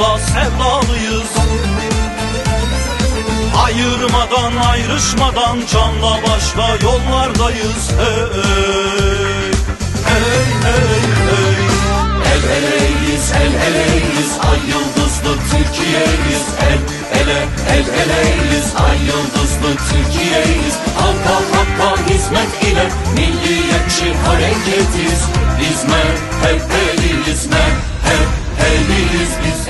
vatanımıza sevdalıyız. Ayırmadan ayrışmadan canla başla yollardayız. Hey hey hey hey. El eleyiz el eleyiz ay yıldızlı Türkiye'yiz. El ele el eleyiz ay yıldızlı Türkiye'yiz. Halka hakka hizmet ile milliyetçi hareketiz Biz hep heliyiz hep heliyiz biz. El eleyiz